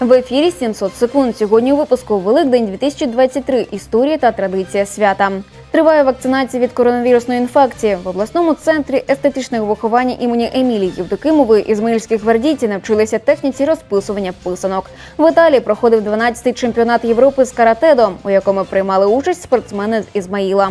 В ефірі 700 секунд. Сьогодні у випуску Великдень 2023. Історія та традиція свята. Триває вакцинація від коронавірусної інфекції. В обласному центрі естетичного виховання імені Емілії Євдокимової ізмаїльські гвардійці навчилися техніці розписування писанок. В Італії проходив 12-й чемпіонат Європи з каратедо, у якому приймали участь спортсмени з Ізмаїла.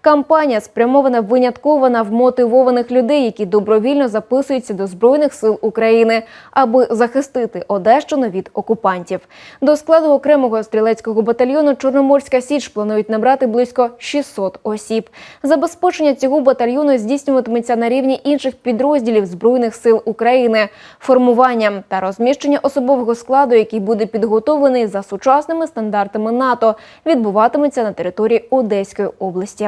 Кампанія спрямована винятково на вмотивованих людей, які добровільно записуються до збройних сил України, аби захистити Одещину від окупантів. До складу окремого стрілецького батальйону Чорноморська Січ планують набрати близько 600 осіб. Забезпечення цього батальйону здійснюватиметься на рівні інших підрозділів збройних сил України, формуванням та розміщення особового складу, який буде підготовлений за сучасними стандартами НАТО, відбуватиметься на території Одеської області.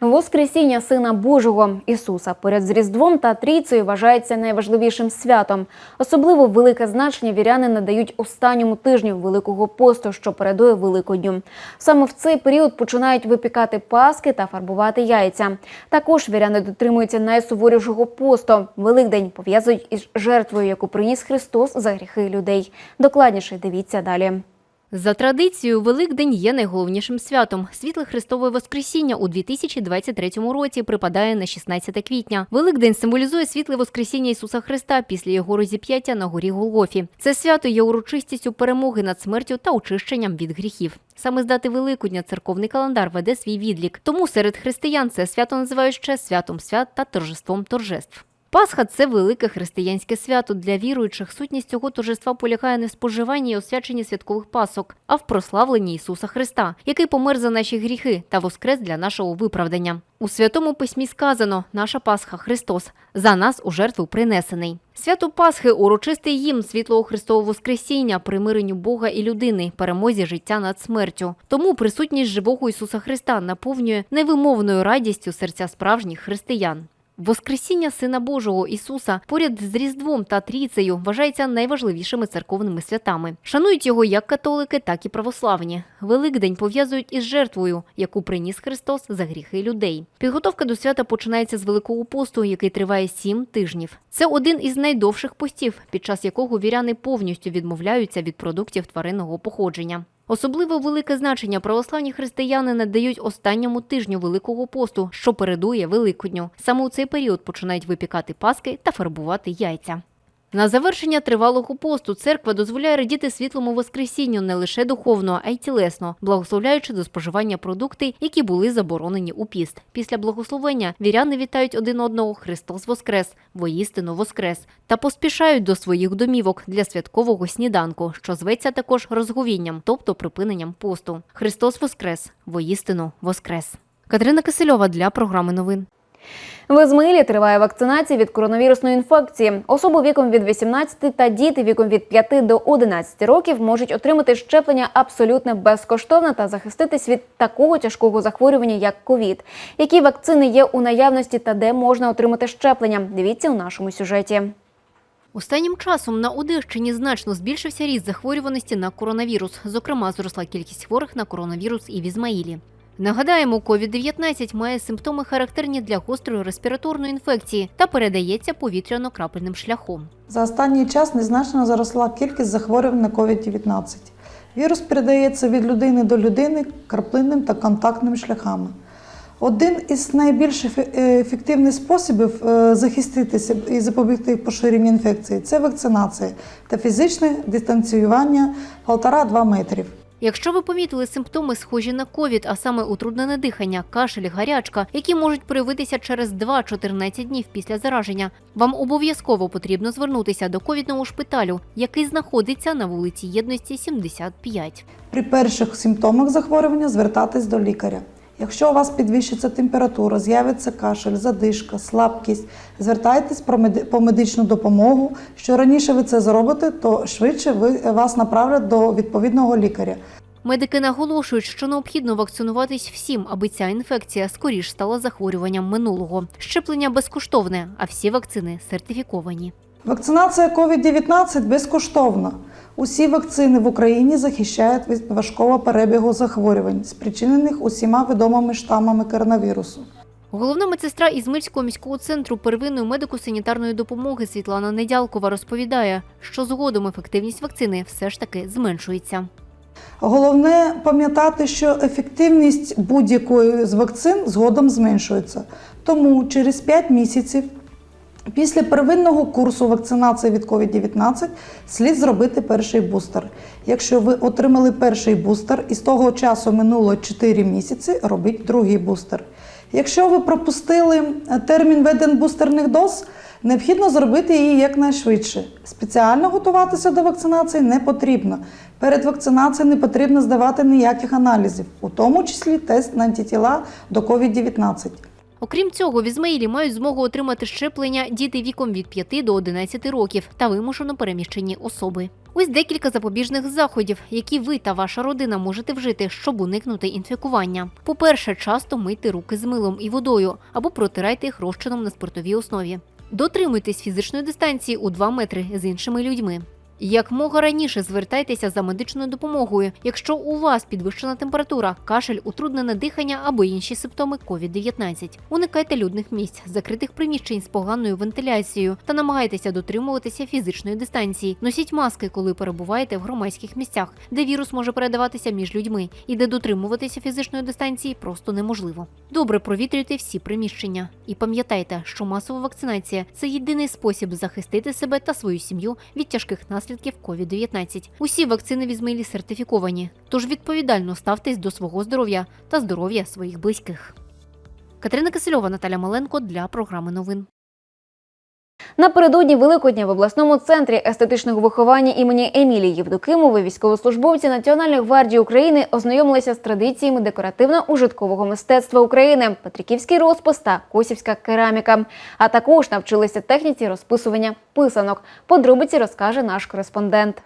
Воскресіння Сина Божого Ісуса поряд з Різдвом та Трійцею вважається найважливішим святом. Особливо велике значення віряни надають останньому тижню Великого посту, що передує Великодню. Саме в цей період починають випікати паски та фарбувати яйця. Також віряни дотримуються найсуворішого посту. Великдень пов'язують із жертвою, яку приніс Христос за гріхи людей. Докладніше дивіться далі. За традицією, Великдень є найголовнішим святом. Світле Христове Воскресіння у 2023 році припадає на 16 квітня. Великдень символізує світле Воскресіння Ісуса Христа після його розіп'яття на горі Голгофі. Це свято є урочистістю перемоги над смертю та очищенням від гріхів. Саме з дати Великодня церковний календар веде свій відлік. Тому серед християн це свято називають ще святом свят та торжеством торжеств. Пасха це велике християнське свято. Для віруючих сутність цього торжества полягає не в споживанні і освяченні святкових пасок, а в прославленні Ісуса Христа, який помер за наші гріхи та воскрес для нашого виправдання. У святому письмі сказано: наша Пасха Христос за нас у жертву принесений. Свято Пасхи урочистий їм світлого Христового Воскресіння, примиренню Бога і людини, перемозі життя над смертю. Тому присутність живого Ісуса Христа наповнює невимовною радістю серця справжніх християн. Воскресіння Сина Божого Ісуса поряд з Різдвом та Трійцею вважається найважливішими церковними святами. Шанують його як католики, так і православні. Великдень пов'язують із жертвою, яку приніс Христос за гріхи людей. Підготовка до свята починається з Великого посту, який триває сім тижнів. Це один із найдовших постів, під час якого віряни повністю відмовляються від продуктів тваринного походження. Особливо велике значення православні християни надають останньому тижню Великого посту, що передує Великодню. Саме у цей період починають випікати паски та фарбувати яйця. На завершення тривалого посту церква дозволяє радіти світлому воскресінню не лише духовно, а й тілесно, благословляючи до споживання продукти, які були заборонені у піст. Після благословення віряни вітають один одного Христос Воскрес, воїстину Воскрес, та поспішають до своїх домівок для святкового сніданку, що зветься також розговінням, тобто припиненням посту. Христос Воскрес, воїстину Воскрес. Катерина Кисельова для програми новин. В Ізмаїлі триває вакцинація від коронавірусної інфекції. Особи віком від 18 та діти віком від 5 до 11 років можуть отримати щеплення абсолютно безкоштовно та захиститись від такого тяжкого захворювання, як ковід. Які вакцини є у наявності та де можна отримати щеплення? Дивіться у нашому сюжеті. Останнім часом на Одещині значно збільшився ріст захворюваності на коронавірус. Зокрема, зросла кількість хворих на коронавірус і в Ізмаїлі. Нагадаємо, COVID-19 має симптоми характерні для гострої респіраторної інфекції та передається повітряно-крапельним шляхом. За останній час незначно зросла кількість захворювань на COVID-19. Вірус передається від людини до людини краплинним та контактним шляхами. Один із найбільш е, ефективних способів е, захиститися і запобігти поширенню інфекції це вакцинація та фізичне дистанціювання 1,5-2 метрів. Якщо ви помітили симптоми, схожі на ковід, а саме утруднене дихання, кашель, гарячка, які можуть проявитися через 2-14 днів після зараження, вам обов'язково потрібно звернутися до ковідного шпиталю, який знаходиться на вулиці Єдності 75. При перших симптомах захворювання звертатись до лікаря. Якщо у вас підвищиться температура, з'явиться кашель, задишка, слабкість, звертайтесь по медичну допомогу. Що раніше ви це зробите, то швидше ви, вас направлять до відповідного лікаря. Медики наголошують, що необхідно вакцинуватись всім, аби ця інфекція скоріш стала захворюванням минулого. Щеплення безкоштовне, а всі вакцини сертифіковані. Вакцинація COVID-19 безкоштовна. Усі вакцини в Україні захищають від важкого перебігу захворювань, спричинених усіма відомими штамами коронавірусу. Головна медсестра Ізмирського міського центру первинної медико-санітарної допомоги Світлана Недялкова розповідає, що згодом ефективність вакцини все ж таки зменшується. Головне пам'ятати, що ефективність будь-якої з вакцин згодом зменшується. Тому через 5 місяців після первинного курсу вакцинації від COVID-19 слід зробити перший бустер. Якщо ви отримали перший бустер і з того часу минуло 4 місяці, робіть другий бустер. Якщо ви пропустили термін введення бустерних доз, необхідно зробити її якнайшвидше. Спеціально готуватися до вакцинації не потрібно. Перед вакцинацією не потрібно здавати ніяких аналізів, у тому числі тест на антитіла до COVID-19. Окрім цього, в Ізмаїлі мають змогу отримати щеплення діти віком від 5 до 11 років та вимушено переміщені особи. Ось декілька запобіжних заходів, які ви та ваша родина можете вжити, щоб уникнути інфікування. По-перше, часто мийте руки з милом і водою або протирайте їх розчином на спиртовій основі. Дотримуйтесь фізичної дистанції у 2 метри з іншими людьми. Якмога раніше звертайтеся за медичною допомогою, якщо у вас підвищена температура, кашель, утруднене дихання або інші симптоми COVID-19. Уникайте людних місць, закритих приміщень з поганою вентиляцією та намагайтеся дотримуватися фізичної дистанції. Носіть маски, коли перебуваєте в громадських місцях, де вірус може передаватися між людьми і де дотримуватися фізичної дистанції просто неможливо. Добре провітрюйте всі приміщення. І пам'ятайте, що масова вакцинація це єдиний спосіб захистити себе та свою сім'ю від тяжких наслідків COVID-19. Усі вакцини в Ізмаїлі сертифіковані, тож відповідально ставтесь до свого здоров'я та здоров'я своїх близьких. Катерина Кисельова, Наталя Маленко для програми новин. Напередодні Великодня в обласному центрі естетичного виховання імені Емілії Євдокимової військовослужбовці Національної гвардії України ознайомилися з традиціями декоративно-ужиткового мистецтва України, Петриківський розпис та косівська кераміка. А також навчилися техніці розписування писанок. Подробиці розкаже наш кореспондент.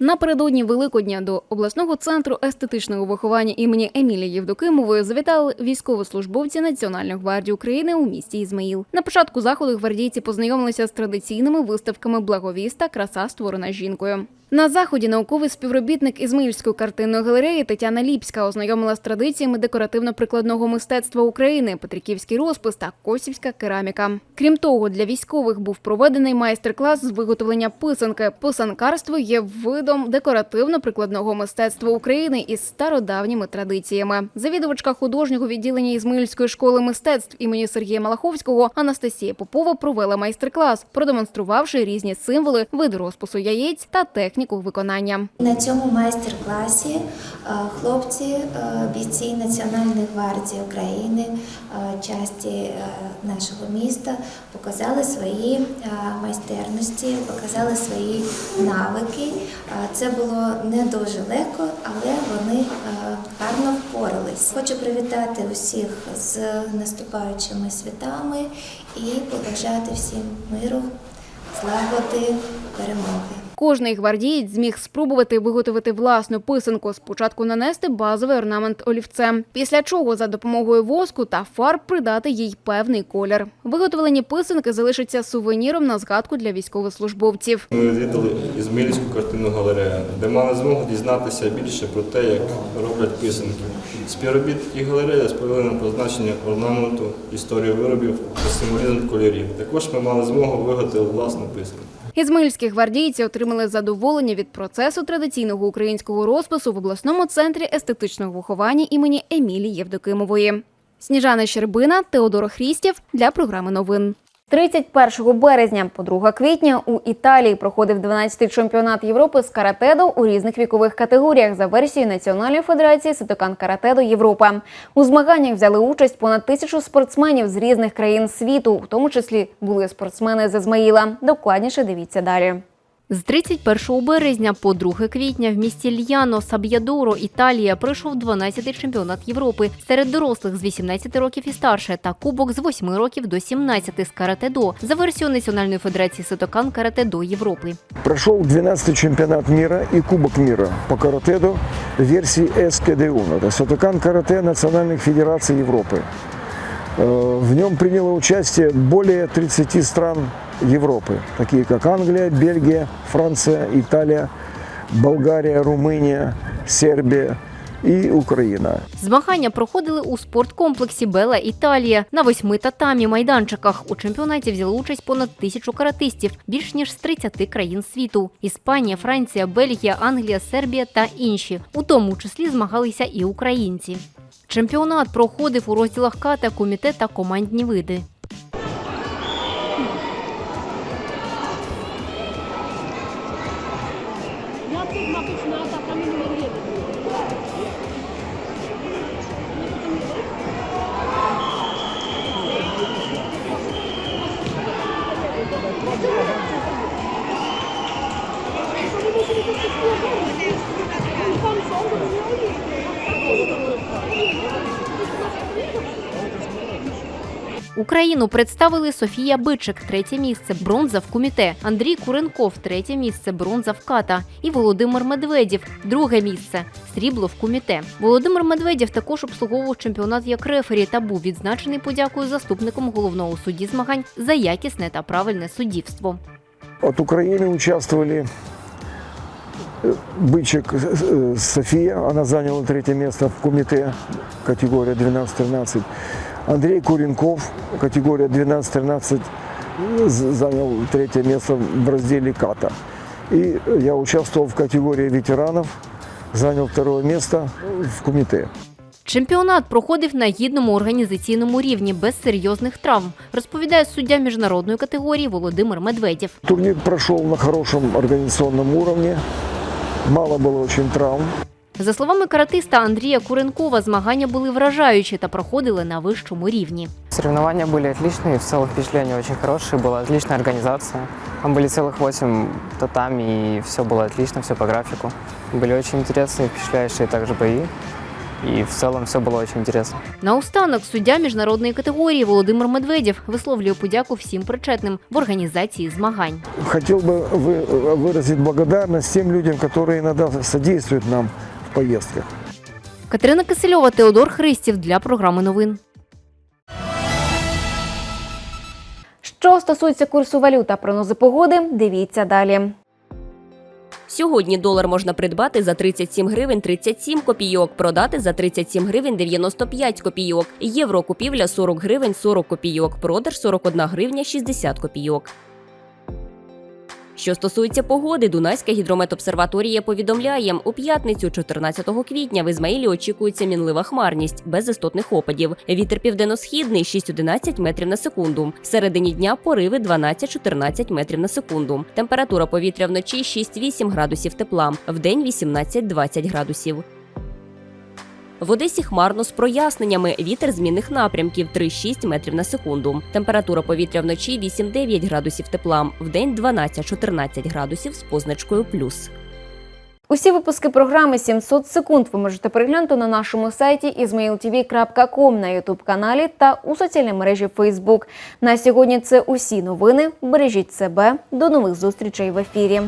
Напередодні Великодня до обласного центру естетичного виховання імені Емілії Євдокимової завітали військовослужбовці Національної гвардії України у місті Ізмаїл. На початку заходу гвардійці познайомилися з традиційними виставками Благовіста Краса створена жінкою. На заході науковий співробітник Ізмаїльської картинної галереї Тетяна Ліпська ознайомила з традиціями декоративно-прикладного мистецтва України, Петриківський розпис та косівська кераміка. Крім того, для військових був проведений майстер-клас з виготовлення писанки. Писанкарство є видом декоративно-прикладного мистецтва України із стародавніми традиціями. Завідувачка художнього відділення Ізмаїльської школи мистецтв імені Сергія Малаховського Анастасія Попова провела майстер-клас, продемонструвавши різні символи, види розпису яєць та техніку виконання. На цьому майстер-класі е, хлопці, е, бійці Національної гвардії України, е, часті нашого міста показали свої майстерності, показали свої навики. Це було не дуже легко, але вони гарно впорались. Хочу привітати усіх з наступаючими святами і побажати всім миру, злагоди, перемоги. Кожний гвардієць зміг спробувати виготовити власну писанку. Спочатку нанести базовий орнамент олівцем, після чого за допомогою воску та фарб придати їй певний колір. Виготовлені писанки залишаться сувеніром на згадку для військовослужбовців. Ми відвідали Ізмаїльську картинну галерею, де мали змогу дізнатися більше про те, як роблять писанки. Співробітники галереї розповіли нам про значення орнаменту, історію виробів та символізм кольорів. Також ми мали змогу виготовити власну писанку. Ізмаїльські гвардійці отримали задоволення від процесу традиційного українського розпису в обласному центрі естетичного виховання імені Емілії Євдокимової. Сніжана Щербина, Теодор Хрістєв для програми новин. 31 березня по 2 квітня у Італії проходив 12-й чемпіонат Європи з каратедо у різних вікових категоріях за версією Національної федерації Ситокан Каратедо Європа. У змаганнях взяли участь понад тисячу спортсменів з різних країн світу, в тому числі були спортсмени з Ізмаїла. Докладніше дивіться далі. З 31 березня по 2 квітня в місті Льяно, Саб'ядоро, Італія пройшов 12-й чемпіонат Європи серед дорослих з 18 років і старше та кубок з 8 років до 17 з карате-до за версією Національної федерації Ситокан Карате-до Європи. Прошел 12-й чемпионат мира и Кубок мира по каратеду версии СКДУ. Это Сатукан карате Национальных Федераций Европы. Э, В нем приняло участие более 30 стран Европы, такие как Англия, Бельгия, Франция, Италия, Болгария, Румыния, Сербия и Украина. Змагання проходили у спорткомплексі Бела Італія на восьми татамі майданчиках. У чемпіонаті взяли участь понад тисячу каратистів, більш ніж з 30 країн світу: Іспанія, Франція, Бельгія, Англія, Сербія та інші. У тому числі змагалися і українці. Чемпіонат проходив у розділах ката, комітет та командні види. Україну представили Софія Бичик, третє місце, бронза в куміте, Андрій Куренков, третє місце, бронза в ката, і Володимир Медведєв, друге місце, срібло в куміте. Володимир Медведєв також обслуговував чемпіонат як рефері та був відзначений подякою заступником головного судді змагань за якісне та правильне суддівство. От Украины участвовали э, Бычек э, София, она заняла третье место в кумите, категория 12-13. Андрей Куренков, категория 12-13, э, з- занял третье место в разделе ката. И я участвовал в категории ветеранов, занял второе место в кумите. Чемпіонат проходив на гідному організаційному рівні без серйозних травм, розповідає суддя міжнародної категорії Володимир Медведєв. Турнир прошел на хорошем организационном уровне, мало было очень травм. За словами каратиста Андрія Куренкова, змагання були вражаючі та проходили на вищому рівні. Соревнования были отличные, в целом впечатления очень хорошие, была отличная организация. Там были целых 8 татами, и все было отлично, все по графику. Были очень интересные, впечатляющие также бои, и в целом все было очень интересно. Наостанок суддя міжнародної категорії Володимир Медведєв висловлює подяку всім причетним в організації змагань. Хотел бы вы- выразить благодарность тем людям, которые иногда содействуют нам в поездках. Катерина Кисельова, Теодор Христів для програми новин. Що стосується курсу валют та прогнози погоди, дивіться далі. Сьогодні долар можна придбати за 37 гривень 37 копійок, продати за 37 гривень 95 копійок. Євро купівля 40 гривень 40 копійок, продаж 41 гривня 60 копійок. Що стосується погоди, Дунайська гідрометобсерваторія повідомляє, у п'ятницю, 14 квітня, в Ізмаїлі очікується мінлива хмарність без істотних опадів. Вітер південно-східний 6-11 метрів на секунду. В середині дня пориви 12-14 метрів на секунду. Температура повітря вночі 6-8 градусів тепла, вдень 18-20 градусів. В Одесі хмарно з проясненнями. Вітер змінних напрямків 3-6 метрів на секунду. Температура повітря вночі 8-9 градусів тепла, вдень 12-14 градусів з позначкою плюс. Усі випуски програми 700 секунд ви можете переглянути на нашому сайті izmailtv.com, на ютуб каналі та у соціальній мережі Facebook. На сьогодні це усі новини. Бережіть себе. До нових зустрічей в ефірі.